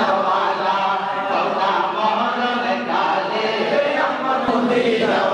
দিনওয়ালা কওলা মহরম কালে আমার দিনওয়ালা